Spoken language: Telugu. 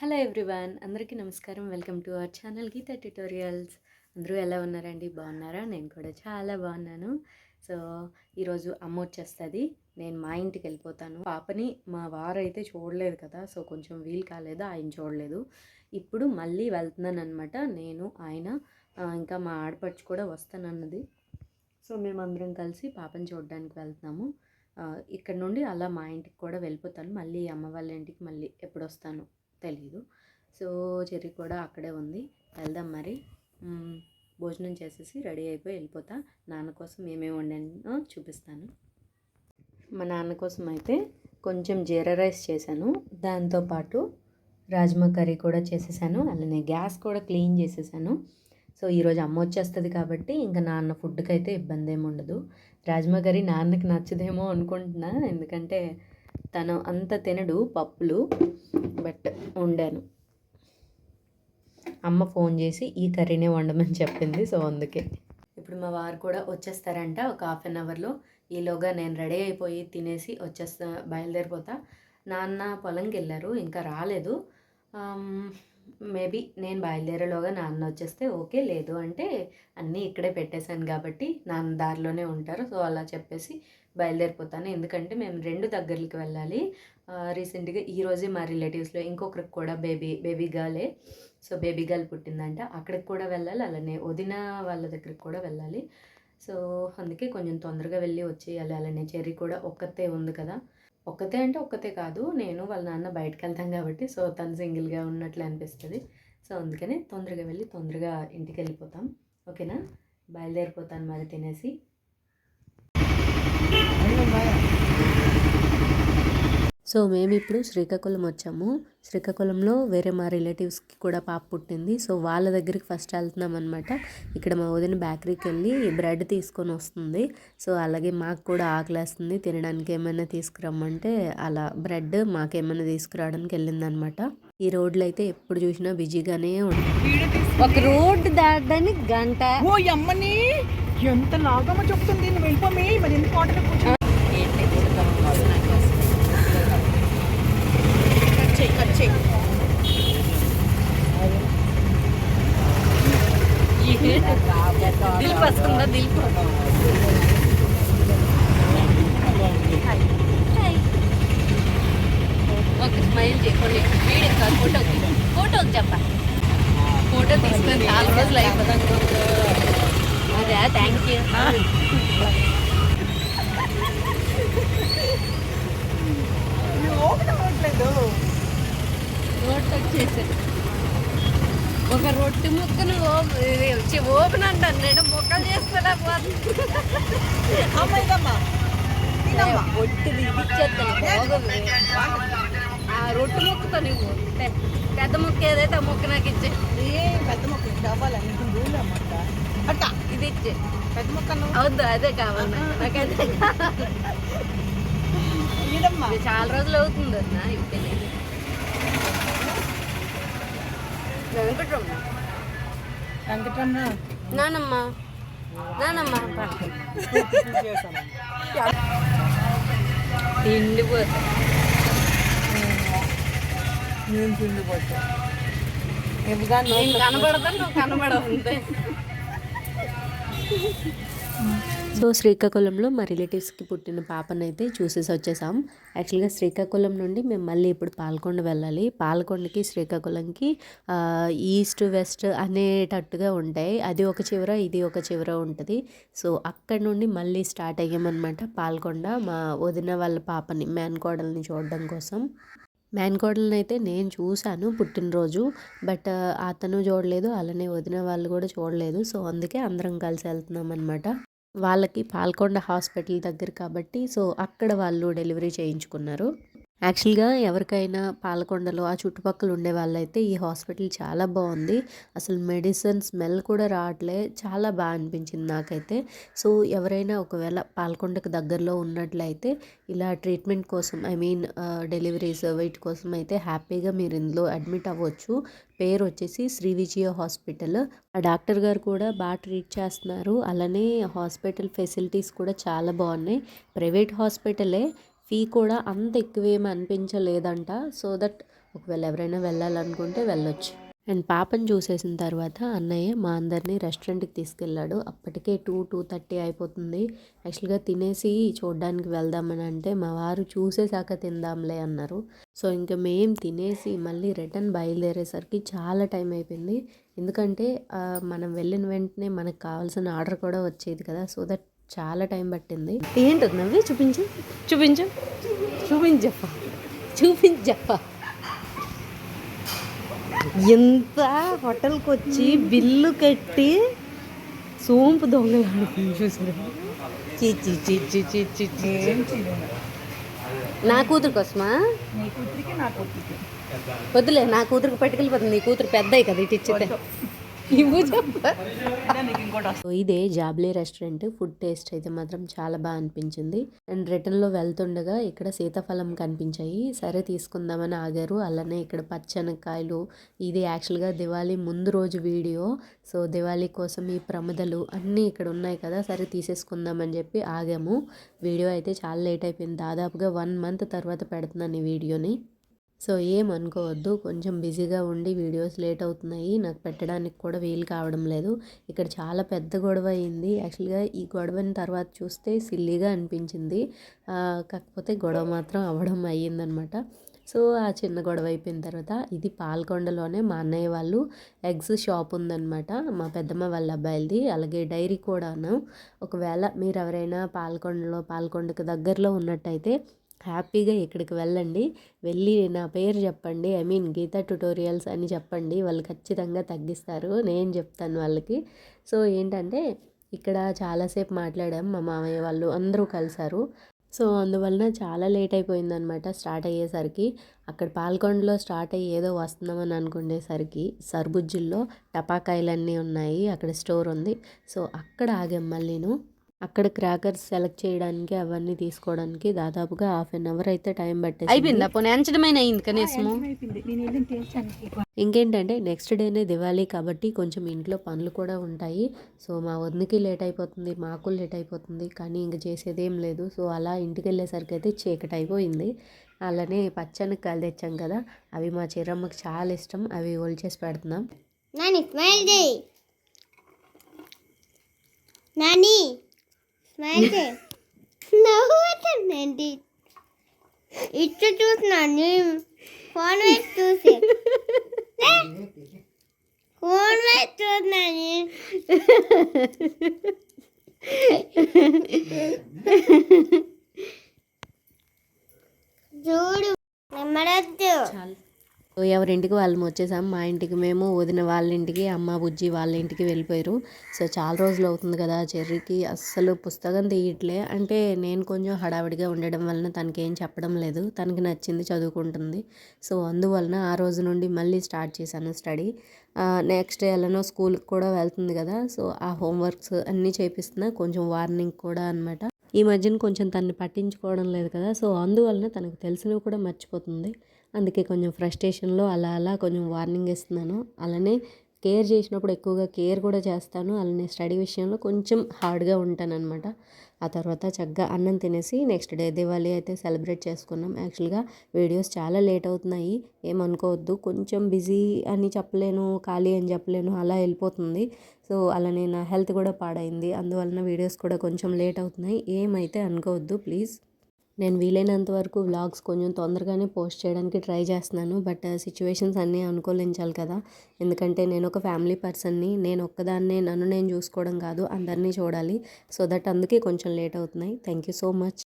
హలో ఎవ్రీవన్ అందరికీ నమస్కారం. Welcome to our channel Geetha tutorials. అందరూ ఎలా ఉన్నారండి? బాగున్నారా? నేను కూడా చాలా బాగున్నాను. సో ఈరోజు అమ్మ వచ్చేస్తుంది. నేను మా ఇంటికి వెళ్ళిపోతాను. పాపని మా వారు అయితే చూడలేదు కదా సో కొంచెం వీలు కాలేదు ఆయన చూడలేదు. ఇప్పుడు మళ్ళీ వెళ్తున్నాను అనమాట నేను ఆయన ఇంకా మా ఆడపడుచు కూడా వస్తానన్నది. సో మేమందరం కలిసి పాపని చూడడానికి వెళ్తున్నాము. ఇక్కడ నుండి అలా మా ఇంటికి కూడా వెళ్ళిపోతాను. మళ్ళీ అమ్మ వాళ్ళ ఇంటికి మళ్ళీ ఎప్పుడు వస్తాను తెలీదు. సో చెర్రీ కూడా అక్కడే ఉంది. వెళ్దాం మరి. భోజనం చేసేసి రెడీ అయిపోయి వెళ్ళిపోతా. నాన్న కోసం ఏమేమి వండానో చూపిస్తాను. మా నాన్న కోసం అయితే కొంచెం జీరా రైస్ చేశాను. దాంతోపాటు రాజ్మా కర్రీ కూడా చేసేసాను. అలానే గ్యాస్ కూడా క్లీన్ చేసేసాను. సో ఈరోజు అమ్మ వచ్చేస్తుంది కాబట్టి ఇంకా నాన్న ఫుడ్కి అయితే ఇబ్బంది ఏమి ఉండదు. రాజ్మా కర్రీ నాన్నకి నచ్చదేమో అనుకుంటున్నా. ఎందుకంటే తను అంత తినడు పప్పులు బట్ వండాను. అమ్మ ఫోన్ చేసి ఈ కర్రీనే వండమని చెప్పింది సో అందుకే. ఇప్పుడు మా వారు కూడా వచ్చేస్తారంట ఒక హాఫ్ అన్ అవర్లో. ఈలోగా నేను రెడీ అయిపోయి తినేసి వచ్చేస్తా బయలుదేరిపోతా. నాన్న పొలంకి వెళ్ళారు ఇంకా రాలేదు. మేబీ నేను బయలుదేరేలోగా నాన్న వచ్చేస్తే ఓకే లేదు అంటే అన్నీ ఇక్కడే పెట్టేశాను కాబట్టి నాన్న దారిలోనే ఉంటారు. సో అలా చెప్పేసి బయలుదేరిపోతాను. ఎందుకంటే మేము రెండు దగ్గరికి వెళ్ళాలి. రీసెంట్గా ఈరోజే మా రిలేటివ్స్లో ఇంకొకరికి కూడా బేబీ బేబీ గర్లే. సో బేబీ గర్ల్ పుట్టిందంట. అక్కడికి కూడా వెళ్ళాలి. అలానే వదిన వాళ్ళ దగ్గరికి కూడా వెళ్ళాలి. సో అందుకే కొంచెం తొందరగా వెళ్ళి వచ్చేయాలి. అలానే చెర్రీ కూడా ఒక్కతే ఉంది కదా. ఒక్కతే అంటే ఒక్కతే కాదు. నేను వాళ్ళ నాన్న బయటకు వెళ్తాం కాబట్టి సో తను సింగిల్గా ఉన్నట్లు అనిపిస్తుంది. సో అందుకని తొందరగా వెళ్ళి తొందరగా ఇంటికి వెళ్ళిపోతాం ఓకేనా? బయలుదేరిపోతాను మరి తినేసి. సో మేము ఇప్పుడు శ్రీకాకుళం వచ్చాము. శ్రీకాకుళంలో వేరే మా రిలేటివ్స్కి కూడా పాప పుట్టింది. సో వాళ్ళ దగ్గరికి ఫస్ట్ వెళ్తున్నాం అనమాట ఇక్కడ మా వదిన బేకరీకి వెళ్ళి బ్రెడ్ తీసుకొని వస్తుంది. సో అలాగే మాకు కూడా ఆకలేస్తుంది. తినడానికి ఏమైనా తీసుకురమ్మంటే అలా బ్రెడ్ మాకేమైనా తీసుకురావడానికి వెళ్ళిందనమాట ఈ రోడ్లు అయితే ఎప్పుడు చూసినా బిజీగానే ఉంటుంది ఒక రోడ్డు దాటడానికి గంట. ఓ అమ్మని ఎంత లాగమో చెప్తుంది? నువ్వు మరి ఎందుకు చేయి కట్ చేయి దిల్పు. వస్తుందా దిల్పు ఒక స్మైల్ చేయకుండా వీడియో కాదు ఫోటోకి ఫోటోకి చెప్ప. ఫోటో తీసుకొని చాలా రోజులు అయిపోతాను అదే థ్యాంక్ యూ ఓపెన్ అవ్వట్లేదు. రోడ్ వచ్చేసాను ఒక రొట్టె ముక్కను ఓపెన్ అంటాను నేను ముక్కలు ఇచ్చేస్తాను బాగోదు. ఆ రొట్టె ముక్కతో నువ్వు పెద్ద ముక్క ఏదైతే ఆ ముక్క నాకు ఇచ్చే. ఏ పెద్ద మొక్క ఇది కావాలా నీకు రూల్ అన్నమాట అట్ట ఇది ఇచ్చే. పెద్ద మొక్క అవద్దు అదే కావాలి నాకు. నాకు అదే కావాలి. ఇదమ్మా ఇది చాలా రోజులు అవుతుంది అన్న ఇప్పుడు. వెంకటరమ్మ వెంకటరమణ. నానమ్మ. నానమ్మ. తిండిపోతా నేను తిండిపోతా కనబడతా నువ్వు కనబడవు అంతే. సో శ్రీకాకుళంలో మా రిలేటివ్స్కి పుట్టిన పాపనైతే చూసేసి వచ్చేసాం. యాక్చువల్గా శ్రీకాకుళం నుండి మేము మళ్ళీ ఇప్పుడు పాల్కొండ వెళ్ళాలి. పాల్కొండకి శ్రీకాకుళంకి ఈస్ట్ వెస్ట్ అనేటట్టుగా ఉంటాయి. అది ఒక చివర ఇది ఒక చివర ఉంటుంది. సో అక్కడ నుండి మళ్ళీ స్టార్ట్ అయ్యామన్నమాట పాల్కొండ మా వదిన వాళ్ళ పాపని మేన్కోడల్ని చూడడం కోసం. మేనకోడల్ని అయితే నేను చూశాను పుట్టినరోజు బట్ అతను చూడలేదు అలానే వదిన వాళ్ళు కూడా చూడలేదు. సో అందుకే అందరం కలిసి వెళ్తున్నాం అనమాట వాళ్ళకి పాల్కొండ హాస్పిటల్ దగ్గర కాబట్టి సో అక్కడ వాళ్ళు డెలివరీ చేయించుకున్నారు. యాక్చువల్గా ఎవరికైనా పాలకొండలో ఆ చుట్టుపక్కల ఉండే వాళ్ళైతే ఈ హాస్పిటల్ చాలా బాగుంది. అసలు మెడిసిన్ స్మెల్ కూడా రావట్లే. చాలా బాగా అనిపించింది నాకైతే. సో ఎవరైనా ఒకవేళ పాలకొండకు దగ్గరలో ఉన్నట్లయితే ఇలా ట్రీట్మెంట్ కోసం ఐ మీన్ డెలివరీస్ వీటి కోసం అయితే హ్యాపీగా మీరు ఇందులో అడ్మిట్ అవ్వచ్చు. పేరు వచ్చేసి శ్రీ విజయ హాస్పిటల్. ఆ డాక్టర్ గారు కూడా బాగా ట్రీట్ చేస్తున్నారు. అలానే హాస్పిటల్ ఫెసిలిటీస్ కూడా చాలా బాగున్నాయి. ప్రైవేట్ హాస్పిటలే. ఫీ కూడా అంత ఎక్కువేమి అనిపించలేదంట. సో దట్ ఒకవేళ ఎవరైనా వెళ్ళాలనుకుంటే వెళ్ళొచ్చు. అండ్ పాపను చూసేసిన తర్వాత అన్నయ్య మా అందరినీ రెస్టారెంట్కి తీసుకెళ్ళాడు. అప్పటికే టూ టూ థర్టీ అయిపోతుంది. యాక్చువల్గా తినేసి చూడడానికి వెళ్దామని అంటే మా వారు చూసేసాక తిందాంలే అన్నారు. సో ఇంకా మేము తినేసి మళ్ళీ రిటర్న్ బయలుదేరేసరికి చాలా టైం అయిపోయింది. ఎందుకంటే మనం వెళ్ళిన వెంటనే మనకు కావాల్సిన ఆర్డర్ కూడా వచ్చేది కదా. సో దట్ చాలా టైం పట్టింది. ఏంటది నవ్వి? చూపించు. చూపించు. చూపించప్ప. చూపించప్ప. ఎంత హోటల్కి వచ్చి బిల్లు కట్టి సోంపు దొంగలు చూసారు చీ చీ చీ చీ చీ చీ చీ. ఏం చేయలేదు నా కూతురు కోసమా? నీ కూతురికి నా కూతురికి. వద్దులే నా కూతురికి పట్టుకెళ్ళిపోతుంది. నీ కూతురు పెద్దయి కదా ఇటు ఇచ్చితే. ఇదే జాబ్లీ రెస్టారెంట్. ఫుడ్ టేస్ట్ అయితే మాత్రం చాలా బాగా అనిపించింది. అండ్ రిటర్న్లో వెళ్తుండగా ఇక్కడ సీతాఫలం కనిపించాయి. సరే తీసుకుందామని ఆగారు. అలానే ఇక్కడ పచ్చనకాయలు ఇది యాక్చువల్గా దివాళీ ముందు రోజు వీడియో. సో దివాళీ కోసం ఈ ప్రమదలు అన్నీ ఇక్కడ ఉన్నాయి కదా సరే తీసేసుకుందామని చెప్పి ఆగాము. వీడియో అయితే చాలా లేట్ అయిపోయింది. దాదాపుగా వన్ మంత్ తర్వాత పెడుతున్నాను ఈ వీడియోని. సో ఏం అనుకోవద్దు. కొంచెం బిజీగా ఉండి వీడియోస్ లేట్ అవుతున్నాయి. నాకు పెట్టడానికి కూడా వీలు కావడం లేదు. ఇక్కడ చాలా పెద్ద గొడవ అయింది. యాక్చువల్గా ఈ గొడవని తర్వాత చూస్తే సిల్లీగా అనిపించింది. కాకపోతే గొడవ మాత్రం అవ్వడం అయ్యిందనమాట. సో ఆ చిన్న గొడవ అయిపోయిన తర్వాత ఇది పాల్కొండలోనే మా అన్నయ్య వాళ్ళు ఎగ్స్ షాప్ ఉందన్నమాట మా పెద్దమ్మ వాళ్ళ అబ్బాయిలది. అలాగే డైరీ కూడాను. ఒకవేళ మీరు ఎవరైనా పాల్కొండలో పాల్కొండకు దగ్గరలో ఉన్నట్టయితే హ్యాపీగా ఇక్కడికి వెళ్ళండి. వెళ్ళి నా పేరు చెప్పండి. ఐ మీన్ గీతా ట్యుటోరియల్స్ అని చెప్పండి. వాళ్ళు ఖచ్చితంగా తగ్గిస్తారు. నేను చెప్తాను వాళ్ళకి. సో ఏంటంటే ఇక్కడ చాలాసేపు మాట్లాడాం. మా మామయ్య వాళ్ళు అందరూ కలిశారు సో అందువలన చాలా లేట్ అయిపోయిందనమాట స్టార్ట్ అయ్యేసరికి. అక్కడ పాల్కొండలో స్టార్ట్ అయ్యి ఏదో వస్తున్నామని అనుకునేసరికి సర్బుజ్జిల్లో టపాకాయలన్నీ ఉన్నాయి. అక్కడ స్టోర్ ఉంది. సో అక్కడ ఆగాం మళ్ళీను. అక్కడ క్రాకర్స్ సెలెక్ట్ చేయడానికి అవన్నీ తీసుకోవడానికి దాదాపుగా హాఫ్ అన్ అవర్ అయితే టైం అయిపోయింది? పోనీ అయింది కనీసము. ఇంకేంటంటే నెక్స్ట్ డేనే దివాళీ కాబట్టి కొంచెం ఇంట్లో పనులు కూడా ఉంటాయి. సో మా వదినకి లేట్ అయిపోతుంది మాకు లేట్ అయిపోతుంది కానీ ఇంక చేసేది ఏం లేదు. సో అలా ఇంటికి వెళ్ళేసరికి అయితే చీకటి అయిపోయింది. అలానే పచ్చనికాయలు తెచ్చాం కదా అవి మా చిరమ్మకి చాలా ఇష్టం. అవి ఒలిచేసి పెడుతున్నాం. నాని. స్మైల్ చేయి నాని స్మైల్ చేయి నవ్వుతుందండి ఇచ్చు చూస్తున్నాను ఫోన్ వైపు చూసి. ఫోన్ వైపు చూస్తున్నాను సో ఎవరింటికి వాళ్ళం వచ్చేసాం. మా ఇంటికి మేము వదిన వాళ్ళ ఇంటికి అమ్మ బుజ్జి వాళ్ళ ఇంటికి వెళ్ళిపోయారు. సో చాలా రోజులు అవుతుంది కదా చెర్రీకి. అస్సలు పుస్తకం తీయట్లే. అంటే నేను కొంచెం హడావిడిగా ఉండడం వలన తనకి ఏం చెప్పడం లేదు. తనకి నచ్చింది చదువుకుంటుంది. సో అందువలన ఆ రోజు నుండి మళ్ళీ స్టార్ట్ చేశాను స్టడీ. నెక్స్ట్ ఎలానో స్కూల్కి కూడా వెళ్తుంది కదా. సో ఆ హోంవర్క్స్ అన్నీ చేపిస్తున్నా. కొంచెం వార్నింగ్ కూడా అనమాట ఈ మధ్యన కొంచెం తన్ని పట్టించుకోవడం లేదు కదా. సో అందువలన తనకు తెలిసినవి కూడా మర్చిపోతుంది. అందుకే కొంచెం ఫ్రస్ట్రేషన్లో అలా అలా కొంచెం వార్నింగ్ ఇస్తున్నాను. అలానే కేర్ చేసినప్పుడు ఎక్కువగా కేర్ కూడా చేస్తాను. అలానే స్టడీ విషయంలో కొంచెం హార్డ్గా ఉంటాననమాట ఆ తర్వాత చక్కగా అన్నం తినేసి నెక్స్ట్ డే దివాళీ అయితే సెలబ్రేట్ చేసుకున్నాం. యాక్చువల్గా వీడియోస్ చాలా లేట్ అవుతున్నాయి. ఏమనుకోవద్దు కొంచెం బిజీ అని చెప్పలేను ఖాళీ అని చెప్పలేను అలా వెళ్ళిపోతుంది. సో అలానే నా హెల్త్ కూడా పాడైంది. అందువలన వీడియోస్ కూడా కొంచెం లేట్ అవుతున్నాయి. ఏమైతే అనుకోవద్దు ప్లీజ్. నేను వీలైనంత వరకు వ్లాగ్స్ కొంచెం తొందరగానే పోస్ట్ చేయడానికి ట్రై చేస్తున్నాను. బట్ సిచ్యువేషన్స్ అన్నీ అనుకూలించాలి కదా. ఎందుకంటే నేను ఒక ఫ్యామిలీ పర్సన్ని నేను ఒక్కదాన్నే నన్ను నేను చూసుకోవడం కాదు అందరినీ చూడాలి. సో దట్ అందుకే కొంచెం లేట్ అవుతున్నాయి. Thank you so much.